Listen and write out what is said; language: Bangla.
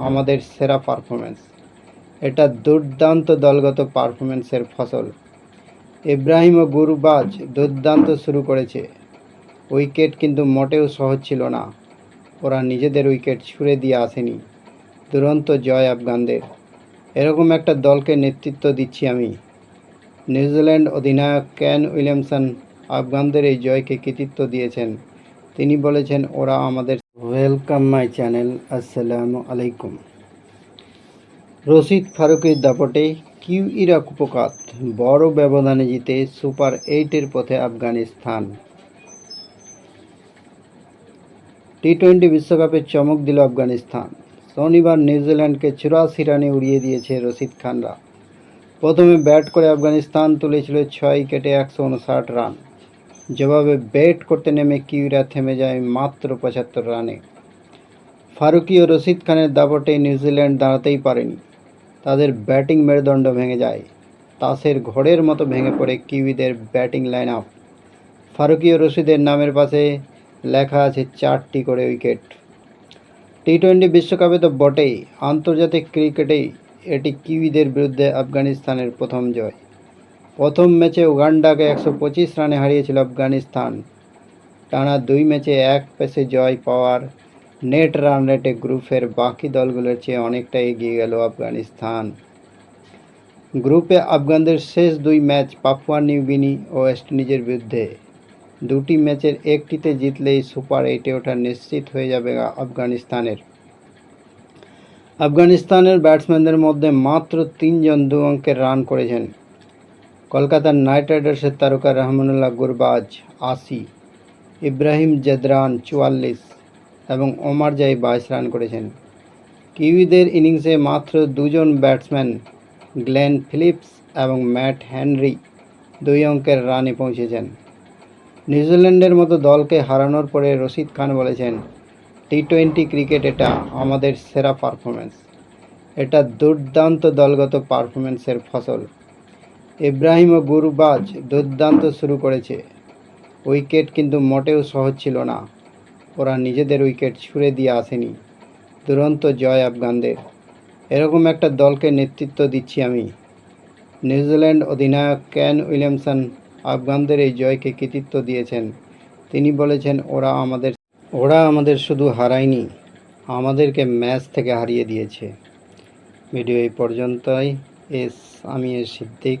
আমাদের সেরা পারফরমেন্স এটা দুর্দান্ত দলগত পারফরমেন্সের ফসল। ইব্রাহিম ও গুরুবাজ দুর্দান্ত শুরু করেছে। উইকেট কিন্তু মোটেও সহজ ছিল না। ওরা নিজেদের উইকেট ছুঁড়ে দিয়ে আসেনি। দুরন্ত জয় আফগানদের। এরকম একটা দলকে নেতৃত্ব দিচ্ছি আমি। নিউজিল্যান্ড অধিনায়ক ক্যান উইলিয়ামসন আফগানদের এই জয়কে কৃতিত্ব দিয়েছেন। তিনি বলেছেন, ওরা আমাদের ওয়েলকাম মাই চ্যানেল আসসালামু আলাইকুম রশিদ ফারুকের দাপটে কিউ ইরাক উপকাত? বড় ব্যবধানে জিতে সুপার এইটের পথে আফগানিস্তান। টি টোয়েন্টি বিশ্বকাপে চমক দিল আফগানিস্তান। শনিবার নিউজিল্যান্ডকে চুরাশি রানে উড়িয়ে দিয়েছে রশিদ খানরা। প্রথমে ব্যাট করে আফগানিস্তান তুলেছিল ছয় কেটে একশো উনষাট রান। জবাবে ব্যাট করতে নেমে কিউরা থেমে যায় মাত্র পঁচাত্তর রানে। ফারুকি ও রশিদ খানের দাপটে নিউজিল্যান্ড দাঁড়াতেই পারেনি। তাদের ব্যাটিং মেরুদণ্ড ভেঙে যায়। তাসের ঘোড়ের মতো ভেঙে পড়ে কিউইদের ব্যাটিং লাইন আপ ফারুকি ও রশিদের নামের পাশে লেখা আছে চারটি করে উইকেট। টি টোয়েন্টি বিশ্বকাপে তো বটেই। আন্তর্জাতিক ক্রিকেটেই এটি কিউইদের বিরুদ্ধে আফগানিস্তানের প্রথম জয়। প্রথম ম্যাচে উগান্ডাকে একশো পঁচিশ রানে হারিয়েছিল আফগানিস্তান। টানা দুই ম্যাচে এক পেসে জয় পাওয়ার নেট রান রেটে গ্রুপের বাকি দলগুলোর চেয়ে অনেকটা এগিয়ে গেল আফগানিস্তান। গ্রুপে আফগানদের শেষ দুই ম্যাচ পাপুয়া নিউগিনি ও ওয়েস্ট ইন্ডিজের বিরুদ্ধে। দুটি ম্যাচের একটিতে জিতলেই সুপার এইটে ওঠা নিশ্চিত হয়ে যাবে আফগানিস্তানের। আফগানিস্তানের ব্যাটসম্যানদের মধ্যে মাত্র তিনজন দু অঙ্কের রান করেছেন। কলকাতার নাইট রাইডার্সের তারকা রহমানুল্লাহ গুরবাজ আশি ইব্রাহিম জেদরান চুয়াল্লিশ এবং ওমার জাই বাইশ রান করেছেন। কিউইদের ইনিংসে মাত্র দুজন ব্যাটসম্যান গ্লেন ফিলিপস এবং ম্যাট হেনরি দুই অঙ্কের রানে পৌঁছেছেন। নিউজিল্যান্ডের মতো দলকে হারানোর পরে রশিদ খান বলেছেন টি টোয়েন্টি ক্রিকেট এটা আমাদের সেরা পারফরমেন্স এটা দুর্দান্ত দলগত পারফরমেন্সের ফসল। ইব্রাহিম ও গুরুবাজ দুর্দান্ত শুরু করেছে। উইকেট কিন্তু মোটেও সহজ ছিল না। ওরা নিজেদের উইকেট ছুঁড়ে দিয়ে আসেনি। দুরন্ত জয় আফগানদের। এরকম একটা দলকে নেতৃত্ব দিচ্ছি আমি। নিউজিল্যান্ড অধিনায়ক ক্যান উইলিয়ামসন আফগানদের এই জয়কে কৃতিত্ব দিয়েছেন। তিনি বলেছেন, ওরা আমাদের ওরা আমাদের শুধু হারায়নি, আমাদেরকে ম্যাচ থেকে হারিয়ে দিয়েছে। ভিডিও এই পর্যন্তই। এস, আমি এস সিদ্দিক।